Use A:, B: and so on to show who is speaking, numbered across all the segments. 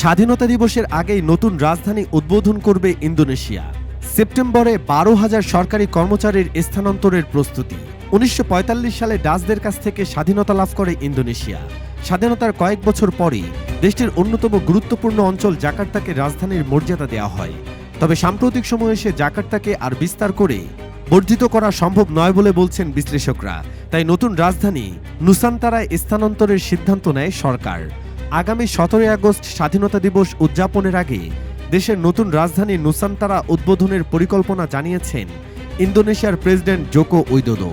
A: স্বাধীনতা দিবসের আগেই নতুন রাজধানী উদ্বোধন করবে ইন্দোনেশিয়া। সেপ্টেম্বরে বারো হাজার সরকারি কর্মচারীর স্থানান্তরের প্রস্তুতি। উনিশশো পঁয়তাল্লিশ সালে ডাচদের কাছ থেকে স্বাধীনতা লাভ করে ইন্দোনেশিয়া। স্বাধীনতার কয়েক বছর পরই দেশটির অন্যতম গুরুত্বপূর্ণ অঞ্চল জাকার্তাকে রাজধানীর মর্যাদা দেওয়া হয়। তবে সাম্প্রতিক সময়ে এসে জাকার্তাকে আর বিস্তার করে বর্ধিত করা সম্ভব নয় বলে বলছেন বিশ্লেষকরা। তাই নতুন রাজধানী নুসান্তারায় স্থানান্তরের সিদ্ধান্ত নেয় সরকার। আগামী সতেরোই আগস্ট স্বাধীনতা দিবস উদযাপনের আগে দেশের নতুন রাজধানী নুসান্তারা উদ্বোধনের পরিকল্পনা জানিয়েছেন ইন্দোনেশিয়ার প্রেসিডেন্ট জোকো উইদোদো।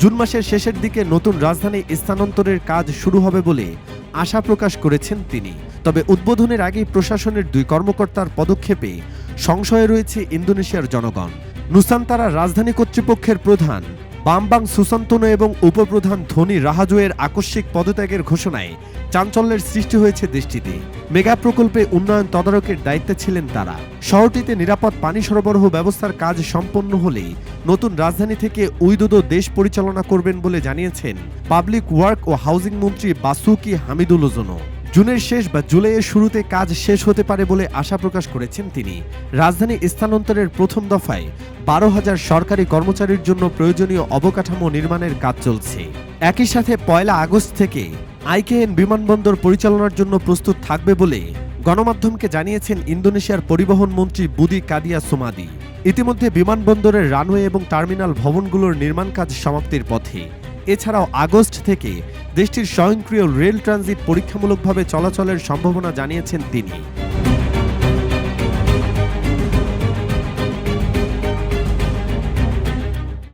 A: জুন মাসের শেষের দিকে নতুন রাজধানী স্থানান্তরের কাজ শুরু হবে বলে আশা প্রকাশ করেছেন তিনি। তবে উদ্বোধনের আগেই প্রশাসনের দুই কর্মকর্তার পদক্ষেপে সংশয়ে রয়েছে ইন্দোনেশিয়ার জনগণ। নুসান্তারা রাজধানী কর্তৃপক্ষের প্রধান বামবাং সুসন্তনো এবং উপপ্রধান ধনী রাহাজোয়ের আকস্মিক পদত্যাগের ঘোষণায় চাঞ্চল্যের সৃষ্টি হয়েছে দেশটিতে। মেগা প্রকল্পে উন্নয়ন তদারকের দায়িত্বে ছিলেন তারা। শহরটিতে নিরাপদ পানি সরবরাহ ব্যবস্থার কাজ সম্পন্ন হলে নতুন রাজধানী থেকে উইদুদো দেশ পরিচালনা করবেন বলে জানিয়েছেন পাবলিক ওয়ার্ক ও হাউজিং মন্ত্রী বাসুকি হামিদুল হামিদুলজনো জুনের শেষ বা জুলাইয়ের শুরুতে কাজ শেষ হতে পারে বলে আশা প্রকাশ করেছেন তিনি। রাজধানী স্থানান্তরের প্রথম দফায় বারো হাজার সরকারি কর্মচারীর জন্য প্রয়োজনীয় অবকাঠামো নির্মাণের কাজ চলছে। একই সাথে পয়লা আগস্ট থেকে আইকেএন বিমানবন্দর পরিচালনার জন্য প্রস্তুত থাকবে বলে গণমাধ্যমকে জানিয়েছেন ইন্দোনেশিয়ার পরিবহন মন্ত্রী বুদি কাদিয়া সোমাদি। ইতিমধ্যে বিমানবন্দরের রানওয়ে এবং টার্মিনাল ভবনগুলোর নির্মাণ কাজ সমাপ্তির পথে। এছাড়াও আগস্ট থেকে দেশটির স্বয়ংক্রিয় রেল ট্রানজিট পরীক্ষামূলকভাবে চলাচলের সম্ভাবনা জানিয়েছেন তিনি।